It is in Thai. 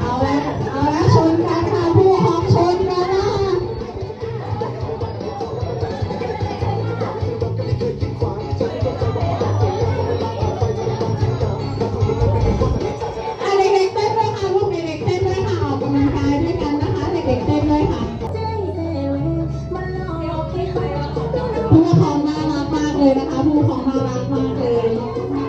เอาแล้ว เด็กเต้นด้วยค่ะผู้ปกองน่ารักมากเลยนะคะผู้ปกองน่ารักมากเลย